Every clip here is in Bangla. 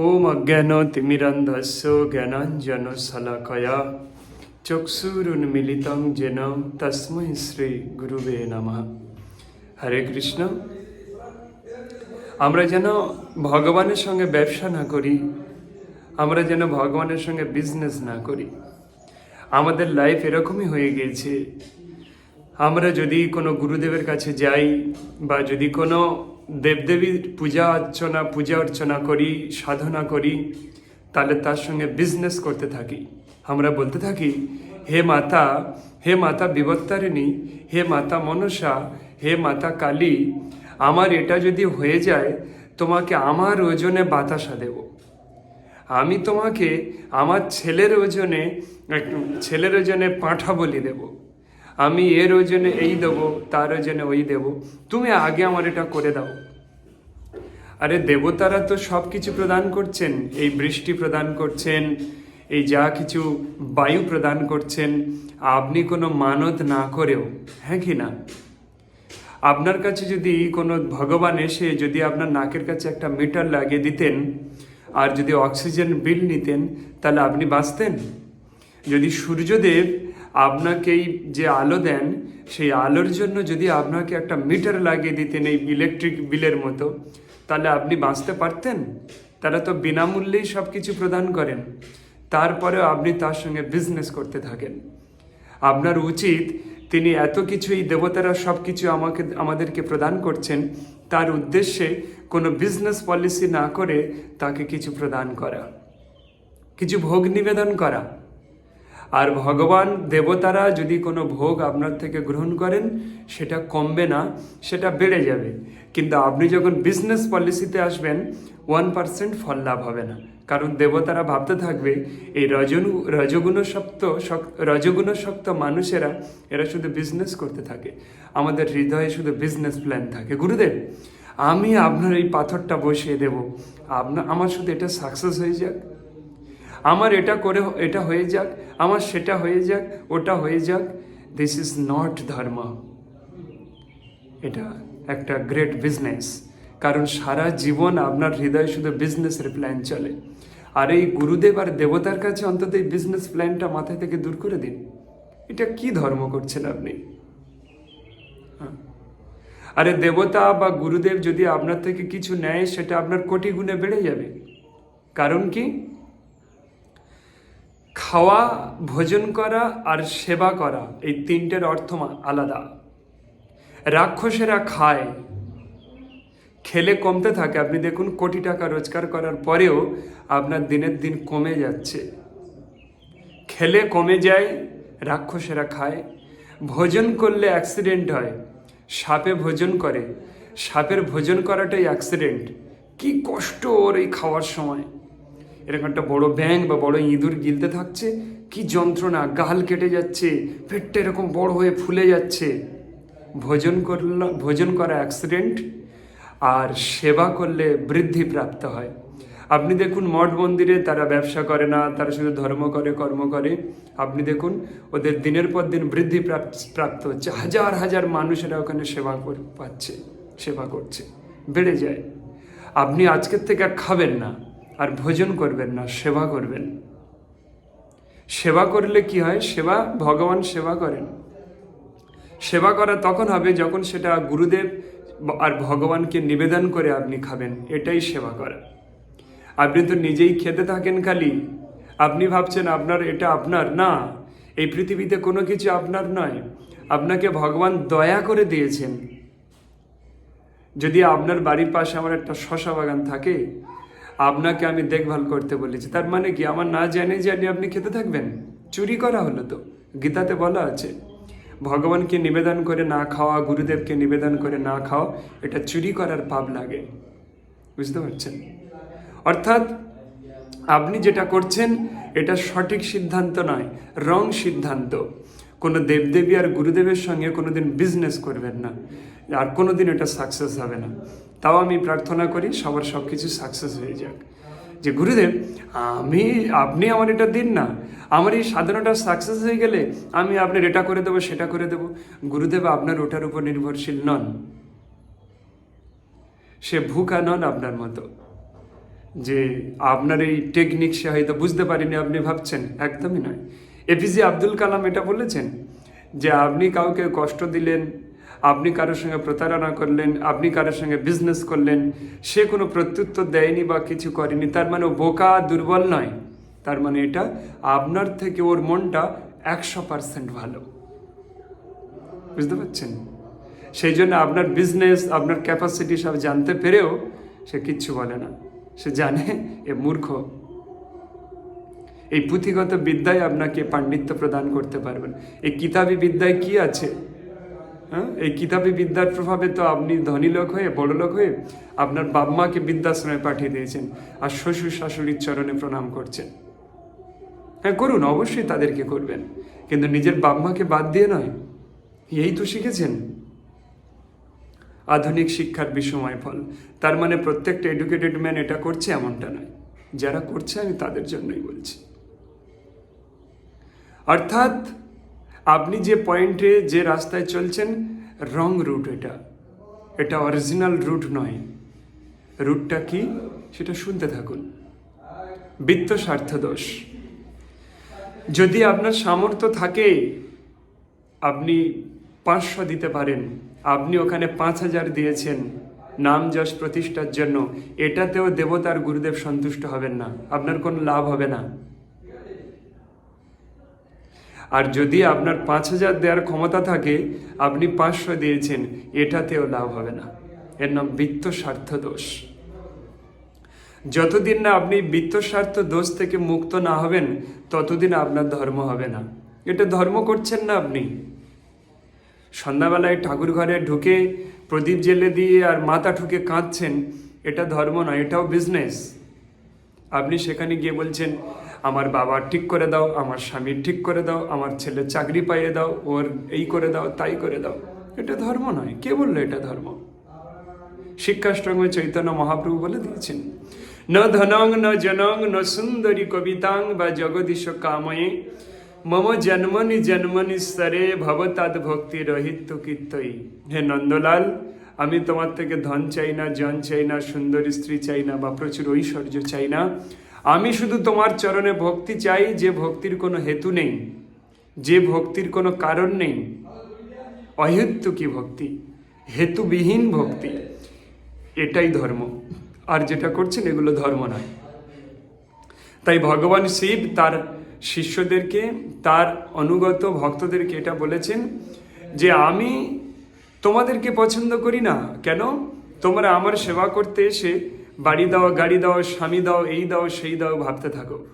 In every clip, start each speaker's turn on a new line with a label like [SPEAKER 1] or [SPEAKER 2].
[SPEAKER 1] ওম অজ্ঞান তিমিরন্ধস্য জ্ঞানাঞ্জন শলাকয়া চক্ষুরুন্মিলিতং যেন তস্মৈ শ্রী গুরুবে নমঃ হরে কৃষ্ণ আমরা যেন ভগবানের সঙ্গে ব্যবসা না করি, আমরা যেন ভগবানের সঙ্গে বিজনেস না করি, আমাদের লাইফ এরকমই হয়ে গিয়েছে আমরা যদি কোনো গুরুদেবের কাছে যাই বা যদি কোনো দেবদেবীর পূজা অর্চনা পূজা অর্চনা করি, সাধনা করি, তাহলে তার সঙ্গে বিজনেস করতে থাকি। আমরা বলতে থাকি, হে মাতা হে মাতা বিবত্তারিণী হে মাতা মনসা, হে মাতা কালী, আমার এটা যদি হয়ে যায়, তোমাকে আমার ওজনে বাতাসা দেবো। আমি তোমাকে আমার ছেলের ওজনে ছেলের ওজনে পাঁঠা বলি দেব। আমি এর ওজনে এই দেবো তার ওজনে ওই দেব। তুমি আগে আমার এটা করে দাও। আরে দেবতারা তো সব কিছু প্রদান করছেন, এই বৃষ্টি প্রদান করছেন, এই যা কিছু বায়ু প্রদান করছেন, আপনি কোনো মানত না করেও হ্যাঁ কি না? আপনার কাছে যদি কোনো ভগবান এসে যদি আপনার নাকের কাছে একটা মিটার লাগিয়ে দিতেন, আর যদি অক্সিজেন বিল নিতেন, তাহলে আপনি বাঁচতেন? যদি সূর্যদেব আপনাকেই যে আলো দেন, সেই আলোর জন্য যদি আপনাকে একটা মিটার লাগিয়ে দিতেন এই ইলেকট্রিক বিলের মতো, তাহলে আপনি বাঁচতে পারতেন? তারা তো বিনামূল্যেই সব কিছু প্রদান করেন। তারপরেও আপনি তার সঙ্গে বিজনেস করতে থাকেন। আপনার উচিত তিনি এত কিছু এই দেবতারা সব কিছু আমাকে, আমাদেরকে প্রদান করছেন, তার উদ্দেশ্যে কোনো বিজনেস পলিসি না করে তাকে কিছু প্রদান করা, কিছু ভোগ নিবেদন করা। আর ভগবান দেবতারা যদি কোনো ভোগ আপনার থেকে গ্রহণ করেন, সেটা কমবে না, সেটা বেড়ে যাবে। কিন্তু আপনি যখন বিজনেস পলিসিতে আসবেন ওয়ান পার্সেন্ট ফল লাভ হবে না। কারণ দেবতারা ভাবতে থাকবে, এই রজন, রজগুণশক্ত শক- রজগুণশক্ত মানুষেরা, এরা শুধু বিজনেস করতে থাকে। আমাদের হৃদয়ে শুধু বিজনেস প্ল্যান থাকে। গুরুদেব, আমি আপনার এই পাথরটা বসিয়ে দেব। আপনার, আমার শুধু এটা সাকসেস হয়ে যাক। আমার এটা করে এটা হয়ে যাক, আমার সেটা হয়ে যাক, ওটা হয়ে যাক। দিস ইজ নট ধর্ম এটা একটা গ্রেট বিজনেস কারণ সারা জীবন আপনার হৃদয়ে শুধু বিজনেসের প্ল্যান চলে। আর এই গুরুদেব আর দেবতার কাছে অন্তত এই বিজনেস প্ল্যানটা মাথা থেকে দূর করে দিন। এটা কি ধর্ম করছেন আপনি? হ্যাঁ। আরে দেবতা বা গুরুদেব যদি আপনার থেকে কিছু নেয়, সেটা আপনার কোটি গুণে বেড়ে যাবে। কারণ কি? খাওয়া, ভোজন করা আর সেবা করা এই তিনটের অর্থ আলাদা। রাক্ষসেরা খায়। খেলে কমতে থাকে। আপনি দেখুন কোটি টাকা রোজগার করার পরেও আপনার দিনের দিন কমে যাচ্ছে। খেলে কমে যায়, রাক্ষসেরা খায়। ভোজন করলে অ্যাক্সিডেন্ট হয়। সাপে ভোজন করে। সাপের ভোজন করাটাই অ্যাক্সিডেন্ট কি কষ্ট ওর এই খাওয়ার সময়। এরকম একটা বড় ব্যাং বা বড় ইঁদুর গিলতে থাকছে। কি যন্ত্রণা, গাল কেটে যাচ্ছে, পেটটা এরকম বড় হয়ে ফুলে যাচ্ছে। ভোজন করল, ভোজন করা অ্যাক্সিডেন্ট আর সেবা করলে বৃদ্ধি প্রাপ্ত হয়। আপনি দেখুন, মঠ মন্দিরে তারা ব্যবসা করে না, তারা শুধু ধর্ম করে, কর্ম করে। আপনি দেখুন, ওদের দিনের পর দিন বৃদ্ধি প্রাপ- প্রাপ্ত হচ্ছে। হাজার হাজার মানুষেরা ওখানে সেবা পাচ্ছে, সেবা করছে, বেড়ে যায়। আপনি আজকের থেকে আর খাবেন না। আর ভোজন করবেন না, সেবা করবেন। সেবা করলে কি হয়? সেবা, ভগবান সেবা করেন। সেবা করা তখন হবে যখন সেটা গুরুদেব আর ভগবানকে নিবেদন করে আপনি খাবেন, এটাই সেবা করা। আপনি তো নিজেই খেতে থাকেন খালি। আপনি ভাবছেন, আপনার এটা আপনার? না, এই পৃথিবীতে কোনো কিছু আপনার নয়। আপনাকে ভগবান দয়া করে দিয়েছেন। যদি আপনার বাড়ির পাশে আমার একটা শশা বাগান থাকে আপনাকে আমি দেখভাল করতে বলেছি। তার মানে কি? আমার না জানে জানি আপনি খেতে থাকবেন? চুরি করা হলো তো। গীতাতে বলা আছে, ভগবানকে নিবেদন করে না খাওয়া, গুরুদেবকে নিবেদন করে না খাওয়া, এটা চুরি করার পাপ লাগে। বুঝতে পারছেন? অর্থাৎ আপনি যেটা করছেন, এটা সঠিক সিদ্ধান্ত নয়, রং সিদ্ধান্ত। কোনো দেবদেবী আর গুরুদেবের সঙ্গে কোনোদিন বিজনেস করবেন না। আর কোনোদিন এটা সাকসেস হবে না। তাও আমি প্রার্থনা করি সবার সব কিছু সাকসেস হয়ে যাক। যে গুরুদেব, আমি, আপনি আমার এটা দিন না। আমার এই সাধনাটা সাকসেস হয়ে গেলে আমি আপনার এটা করে দেবো, সেটা করে দেবো। গুরুদেব, আপনার ওটার উপর নির্ভরশীল নন। সে ভুকা নন আপনার মতো। যে আপনার এই টেকনিক সে হয়তো বুঝতে পারেনি, আপনি ভাবছেন, একদমই নয়। এপিজে আব্দুল কালাম এটা বলেছেন যে, আপনি কাউকে কষ্ট দিলেন আপনি কারোর সঙ্গে প্রতারণা করলেন, আপনি কারোর সঙ্গে বিজনেস করলেন, সে কোনো প্রত্যুত্তর দেয়নি বা কিছু করেনি, তার মানে ও বোকা, দুর্বল নয়। তার মানে এটা আপনার থেকে ওর মনটা একশো পার্সেন্ট ভালো। বুঝতে পারছেন? সেই জন্য আপনার বিজনেস আপনার ক্যাপাসিটি সব জানতে পেরেও সে কিচ্ছু বলে না। সে জানে, এ মূর্খ। এই পুঁথিগত বিদ্যায় আপনাকে পাণ্ডিত্য প্রদান করতে পারবেন। এই কিতাবি বিদ্যায় কি আছে? হ্যাঁ? এই কিতাবি বিদ্যার প্রভাবে তো আপনি ধনী লোক হয়ে, বড় লোক হয়ে আপনার বাপ মাকে বৃদ্ধাশ্রমে পাঠিয়ে দিয়েছেন আর শ্বশুর শাশুড়ির চরণে প্রণাম করছেন। হ্যাঁ করুন, অবশ্যই তাদেরকে করবেন। কিন্তু নিজের বাপ মাকে বাদ দিয়ে নয়, এই তো শিখেছেন। আধুনিক শিক্ষার বিষময় ফল। তার মানে প্রত্যেকটা এডুকেটেড ম্যান এটা করছে এমনটা নয়। যারা করছে আমি তাদের জন্যই বলছি। অর্থাৎ আপনি যে পয়েন্টে যে রাস্তায় চলছেন রং রুট এটা। এটা অরিজিনাল রুট নয়। রুটটা কি? সেটা শুনতে থাকুন। বৃত্ত স্বার্থ দোষ যদি আপনার সামর্থ্য থাকে, আপনি পাঁচশো দিতে পারেন। আপনি ওখানে পাঁচ হাজার দিয়েছেন। নাম যশ প্রতিষ্ঠার জন্য। এটাতেও দেবতার গুরুদেব সন্তুষ্ট হবেন না। আপনার কোনো লাভ হবে না। আর যদি আপনার পাঁচ হাজার দেওয়ার ক্ষমতা থাকে, আপনি পাঁচশো দিয়েছেন, এটাতেও লাভ হবে না। এর নাম বৃত্ত স্বার্থ দোষ। যতদিন না আপনি বৃত্ত স্বার্থ দোষ থেকে মুক্ত না হবেন, ততদিন আপনার ধর্ম হবে না। এটা ধর্ম করছেন না আপনি। সন্ধ্যাবেলায় ঠাকুর ঘরে ঢুকে প্রদীপ জেলে দিয়ে আর মাথা ঠুকে কাঁদছেন, এটা ধর্ম নয় এটাও বিজনেস আপনি সেখানে গিয়ে বলছেন আমার বাবা ঠিক করে দাও, আমার স্বামী ঠিক করে দাও, আমার ছেলে চাকরি পাইয়ে দাও, ওর এই করে দাও, তাই করে দাও। এটা ধর্ম নয়। কে বলল এটা ধর্ম? শিক্ষাষ্টঙ্গে চৈতন্য মহাপ্রভু বলে দিয়েছেন, ন ধনং, ন জনং, ন সুন্দরী কবিতাং বা জগদীশ কাময়ে, মম জন্মনি জন্মনি স্তরে ভবতাদ ভক্তি রহিত কীর্তই হে নন্দলাল, আমি তোমার থেকে ধন চাই না, জন চাই না, সুন্দরী স্ত্রী চাই না বা প্রচুর ঐশ্বর্য চাই না। আমি শুধু তোমার চরণে ভক্তি চাই, যে ভক্তির কোনো হেতু নেই, যে ভক্তির কোনো কারণ নেই। অহেতুকি ভক্তি? হেতুবিহীন ভক্তি। এটাই ধর্ম। আর যেটা করছেন, এগুলো ধর্ম নয়। তাই ভগবান শিব তার শিষ্যদেরকে, তার অনুগত ভক্তদেরকে এটা বলেছেন যে, আমি তোমাদেরকে পছন্দ করি না। কেন? তোমরা আমার সেবা করতে এসে বাড়ি দাও, গাড়ি দাও, স্বামী দাও, এই দাও, সেই দাও, ভাবতে থাকো।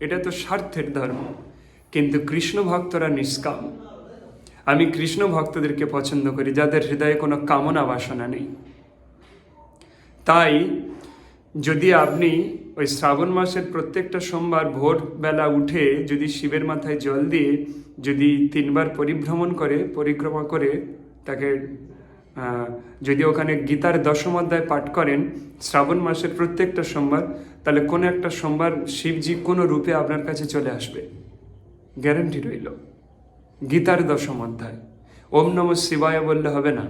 [SPEAKER 1] এটা তো স্বার্থের ধর্ম। কিন্তু কৃষ্ণ ভক্তরা নিষ্কাম। আমি কৃষ্ণ ভক্তদেরকে পছন্দ করি, যাদের হৃদয়ে কোনো কামনা বাসনা নেই। তাই যদি আপনি ওই শ্রাবণ মাসের প্রত্যেকটা সোমবার ভোরবেলা উঠে যদি শিবের মাথায় জল দিয়ে যদি তিনবার পরিভ্রমণ করে, পরিক্রমা করে তাকে যদি ওখানে গীতার দশম অধ্যায় পাঠ করেন, শ্রাবণ মাসের প্রত্যেকটা সোমবার, তাহলে কোনো একটা সোমবার শিবজি কোনো রূপে আপনার কাছে চলে আসবে। গ্যারান্টি রইল। গীতার দশম অধ্যায়। ওম নম শিবায় বললে হবে না।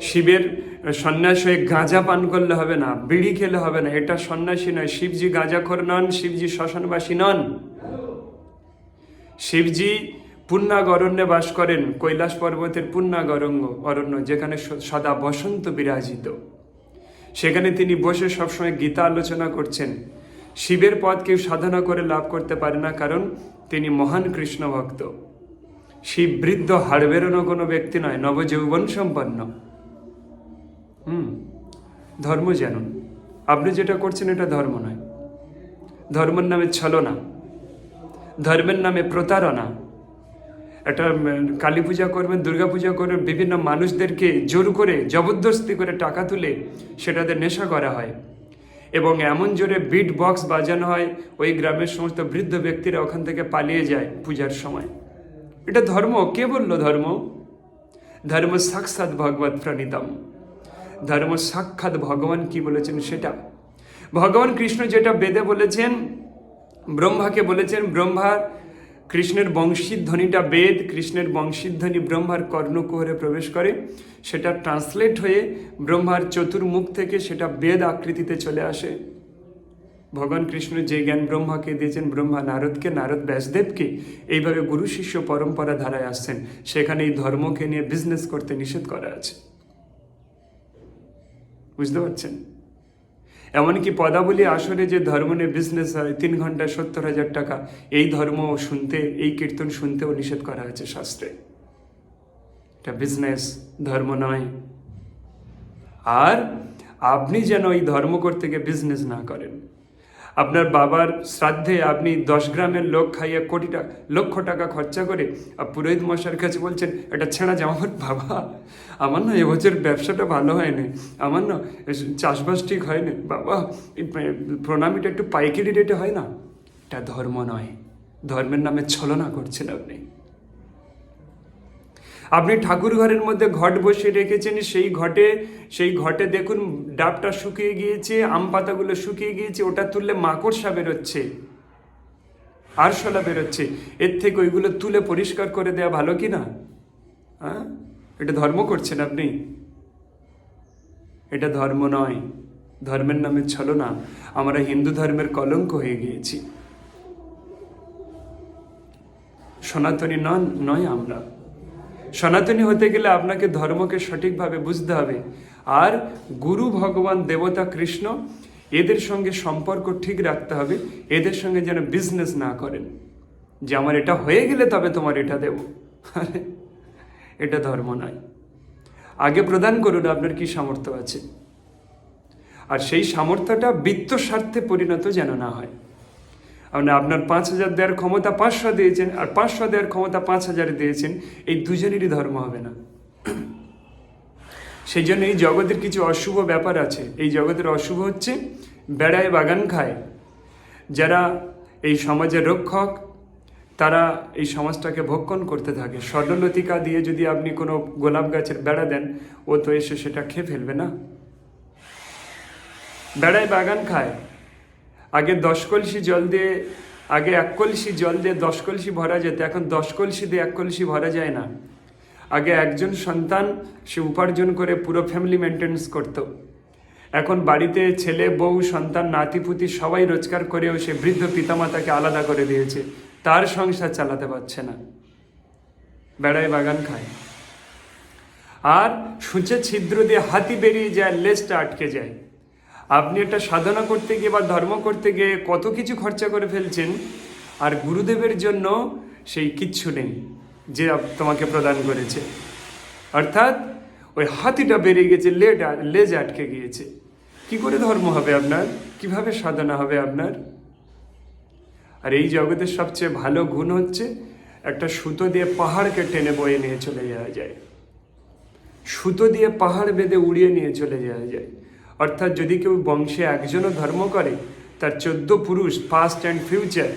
[SPEAKER 1] শিবের সন্ন্যাস হয়ে গাঁজা পান করলে হবে না, বিড়ি খেলে হবে না। এটা সন্ন্যাসী নয়, শিবজি গাঁজাখোর নন, শিবজি শ্মশানবাসী নন। শিবজি পুণ্যাগ অরণ্যে বাস করেন কৈলাস পর্বতের পুণ্যাগ অরণ্য অরণ্য যেখানে সদা বসন্ত বিরাজিত। সেখানে তিনি বসে সবসময় গীতা আলোচনা করছেন। শিবের পদ কেউ সাধনা করে লাভ করতে পারে না, কারণ তিনি মহান কৃষ্ণ ভক্ত। শিব বৃদ্ধ হাড় বেরোনো কোনো ব্যক্তি নয়, নবযৌবন সম্পন্ন। হুম, ধর্ম জানুন। আপনি যেটা করছেন এটা ধর্ম নয়। ধর্মের নামে ছলনা। ধর্মের নামে প্রতারণা। একটা কালী পূজা করবেন, দুর্গা পূজা করবেন, বিভিন্ন মানুষদেরকে জোর করে, জবরদস্তি করে টাকা তুলে সেটাতে নেশা করা হয়। এবং এমন জোরে বিট বক্স বাজানো হয়, ওই গ্রামের সমস্ত বৃদ্ধ ব্যক্তিরা ওখান থেকে পালিয়ে যায় পূজার সময়। এটা ধর্ম? কে বলল ধর্ম? ধর্ম সাক্ষাৎ ভগবত প্রণীতম। ধর্ম সাক্ষাৎ ভগবান কি বলেছেন সেটা? ভগবান কৃষ্ণ যেটা বেদে বলেছেন, ব্রহ্মাকে বলেছেন, ব্রহ্মার কৃষ্ণের বংশীধ্বনিটা বেদ, কৃষ্ণের বংশীধ্বনি ব্রহ্মার কর্ণকুহরে প্রবেশ করে। সেটা ট্রান্সলেট হয়ে ব্রহ্মার চতুর্মুখ থেকে সেটা বেদ আকৃতিতে চলে আসে। ভগবান কৃষ্ণ যে জ্ঞান ব্রহ্মাকে দিয়েছেন, ব্রহ্মা নারদকে, নারদ ব্যাসদেবকে, এইভাবে গুরু শিষ্য পরম্পরা ধারায় আসছেন। সেখানে এই ধর্মকে নিয়ে বিজনেস করতে নিষেধ করা আছে। বুঝতে পারছেন? এমনকি পদাবলী আসরে যে ধর্ম নিয়ে বিজনেস হয়, তিন ঘন্টায় সত্তর হাজার টাকা, এই ধর্ম শুনতে, এই কীর্তন শুনতেও নিষেধ করা হয়েছে শাস্ত্রে। এটা বিজনেস ধর্ম নয়। আর আপনি যেন এই ধর্ম করতে গিয়ে বিজনেস না করেন। আপনার বাবার শ্রাদ্ধে আপনি দশ গ্রামের লোক খাইয়া কোটি টাকা, লক্ষ টাকা খরচা করে, আর পুরোহিত মশার কাছে বলছেন, এটা ছেঁড়া জামা পর বাবা। আমার না এবছর ব্যবসাটা ভালো হয়নি। আমার না চাষবাস ঠিক হয়নি। বাবা প্রণামীটা একটু পাইকারি রেটে হয় না? এটা ধর্ম নয়। ধর্মের নামে ছলনা করছেন আপনি। আপনি ঠাকুর ঘরের মধ্যে ঘট বসিয়ে রেখেছেন, সেই ঘটে সেই ঘটে দেখুন ডাবটা শুকিয়ে গিয়েছে, আম পাতাগুলো শুকিয়ে গিয়েছে, ওটা তুললে মাকড়সা বেরোচ্ছে, আরশোলা বেরোচ্ছে। এর থেকে ওইগুলো তুলে পরিষ্কার করে দেওয়া ভালো কি না? হ্যাঁ? এটা ধর্ম করছেন আপনি? এটা ধর্ম নয়, ধর্মের নামে ছলনা আমরা হিন্দু ধর্মের কলঙ্ক হয়ে গিয়েছি। সনাতনী নন, নয় আমরা। সনাতনী হতে গেলে আপনাকে ধর্মকে সঠিকভাবে বুঝতে হবে। আর গুরু, ভগবান, দেবতা, কৃষ্ণ, এদের সঙ্গে সম্পর্ক ঠিক রাখতে হবে। এদের সঙ্গে যেন বিজনেস না করেন। যে আমার এটা হয়ে গেলে তবে তোমার এটা দেব। এটা ধর্ম নয়। আগে প্রদান করুন, আপনার কি সামর্থ্য আছে। আর সেই সামর্থ্যটা বৃত্ত স্বার্থে পরিণত যেন না হয়। মানে আপনার পাঁচ হাজার দেওয়ার ক্ষমতা পাঁচশো দিয়েছেন, আর পাঁচশো দেওয়ার ক্ষমতা পাঁচ হাজার দিয়েছেন, এই দুজনেরই ধর্ম হবে না। সেই জন্য এই জগতের কিছু অশুভ ব্যাপার আছে। এই জগতের অশুভ হচ্ছে বেড়ায় বাগান খায়। যারা এই সমাজের রক্ষক, তারা এই সমাজটাকে ভক্ষণ করতে থাকে। স্বর্ণলতিকা দিয়ে যদি আপনি কোনো গোলাপ গাছের বেড়া দেন, ও তো এসে সেটা খেয়ে ফেলবে না। বেড়ায় বাগান খায়। আগে দশ কলসি জল দিয়ে, আগে এক কলসি জল দিয়ে দশ কলসি ভরা যেত, এখন দশ কলসি দিয়ে এক কলসি ভরা যায় না। আগে একজন সন্তান, সে উপার্জন করে পুরো ফ্যামিলি মেনটেন্স করত। এখন বাড়িতে ছেলে, বউ, সন্তান নাতিপুতি সবাই রোজগার করেও সে বৃদ্ধ পিতামাতাকে আলাদা করে দিয়েছে। তার সংসার চালাতে পারছে না। বেড়ায় বাগান খায়। আর সূচে ছিদ্র দিয়ে হাতি বেরিয়ে যায়, লেজটা আটকে যায়। আপনি একটা সাধনা করতে গিয়ে বা ধর্ম করতে গিয়ে কত কিছু খরচা করে ফেলছেন, আর গুরুদেবের জন্য সেই কিচ্ছু নেই যে তোমাকে প্রদান করেছে। অর্থাৎ ওই হাতিটা বেরিয়ে গেছে লেট লেজ আটকে গিয়েছে। কি করে ধর্ম হবে আপনার? কীভাবে সাধনা হবে আপনার? আর এই জগতের সবচেয়ে ভালো গুণ হচ্ছে, একটা সুতো দিয়ে পাহাড়কে টেনে বয়ে নিয়ে চলে যাওয়া যায়। সুতো দিয়ে পাহাড় বেঁধে উড়িয়ে নিয়ে চলে যাওয়া যায়। অর্থাৎ যদি কেউ বংশে একজনও ধর্ম করে, তার চোদ্দ পুরুষ পাস্ট অ্যান্ড ফিউচার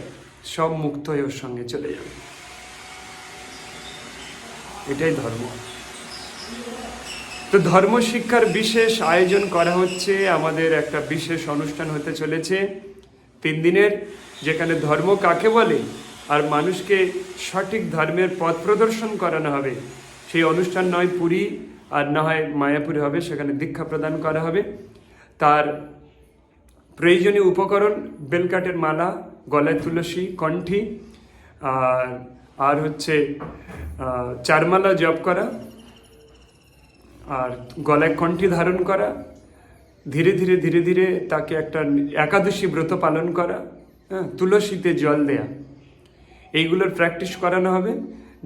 [SPEAKER 1] সব মুক্ত হয়ে ওর সঙ্গে চলে যাবে। এটাই ধর্ম। তো ধর্ম শিক্ষার বিশেষ আয়োজন করা হচ্ছে, আমাদের একটা বিশেষ অনুষ্ঠান হতে চলেছে তিন দিনের, যেখানে ধর্ম কাকে বলে আর মানুষকে সঠিক ধর্মের পথ প্রদর্শন করানো হবে। সেই অনুষ্ঠান নয় পুরী, আর না হয় মায়াপুরে হবে, সেখানে দীক্ষা প্রদান করা হবে। তার প্রয়োজনীয় উপকরণ বেলকাঠের মালা, গলায় তুলসী, কণ্ঠী, আর আর হচ্ছে চারমালা জপ করা, আর গলায় কণ্ঠী ধারণ করা, ধীরে ধীরে ধীরে ধীরে তাকে একটা একাদশী ব্রত পালন করা হ্যাঁ তুলসীতে জল দেয়া। এইগুলোর প্র্যাকটিস করানো হবে,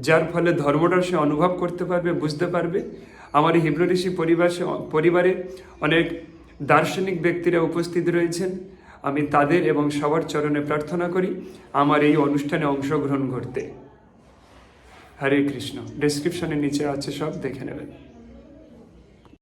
[SPEAKER 1] যার ফলে ধর্মটা সে অনুভব করতে পারবে, বুঝতে পারবে। আমার এই হিব্রু ঋষি পরিবার পরিবারে অনেক দার্শনিক ব্যক্তিরা উপস্থিত রয়েছেন। আমি তাদের এবং সবার চরণে প্রার্থনা করি, আমার এই অনুষ্ঠানে অংশগ্রহণ করতে হরে কৃষ্ণ। ডেসক্রিপশনের নিচে আছে সব, দেখে নেবেন।